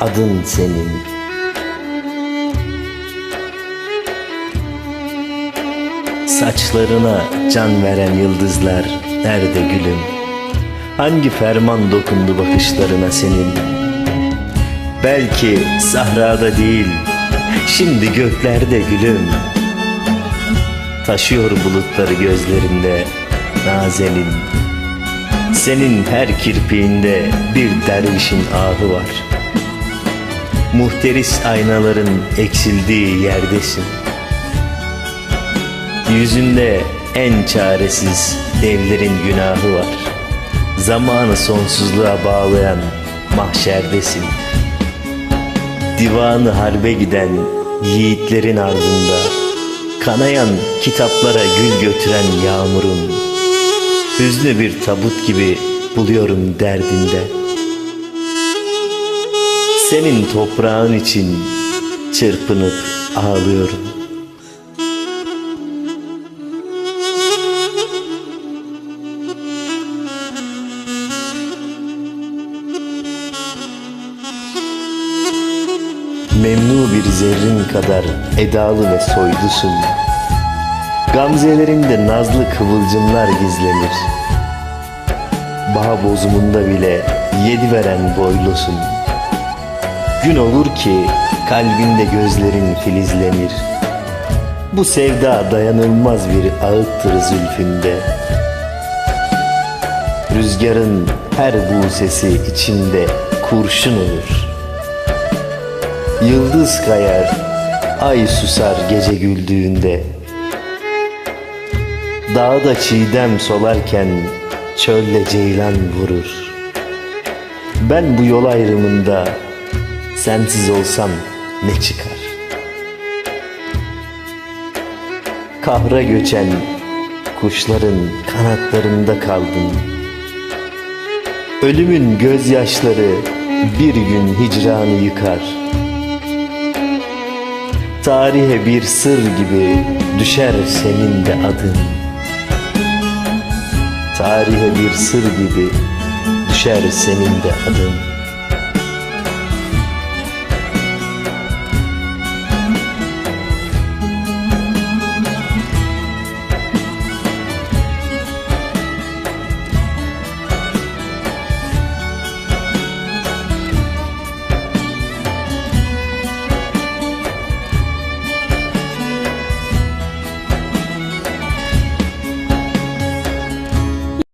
adın senin. Saçlarına can veren yıldızlar nerede gülüm? Hangi ferman dokundu bakışlarına senin? Belki sahrada değil, şimdi göklerde gülüm. Taşıyor bulutları gözlerinde nazenin. Senin her kirpiğinde bir dervişin ahı var. Muhteris aynaların eksildiği yerdesin. Yüzünde en çaresiz devlerin günahı var. Zamanı sonsuzluğa bağlayan mahşerdesin. Divanı harbe giden yiğitlerin ardında Kanayan kitaplara gül götüren yağmurun Hüznü bir tabut gibi buluyorum derdinde Senin toprağın için çırpınıp ağlıyorum. Memnu bir zerrin kadar edalı ve soylusun Gamzelerinde nazlı kıvılcımlar gizlenir. Bağ bozumunda bile yedi veren boylusun Gün olur ki kalbinde gözlerin filizlenir. Bu sevda dayanılmaz bir ağıttır zülfünde. Rüzgarın her bu sesi içinde kurşun olur. Yıldız kayar, ay susar gece güldüğünde. Dağda çiğdem solarken çölle ceylan vurur. Ben bu yol ayrımında sensiz olsam ne çıkar? Kahra göçen kuşların kanatlarında kaldım. Ölümün gözyaşları bir gün hicranı yıkar. Tarihe bir sır gibi düşer senin de adın. Tarihe bir sır gibi düşer senin de adın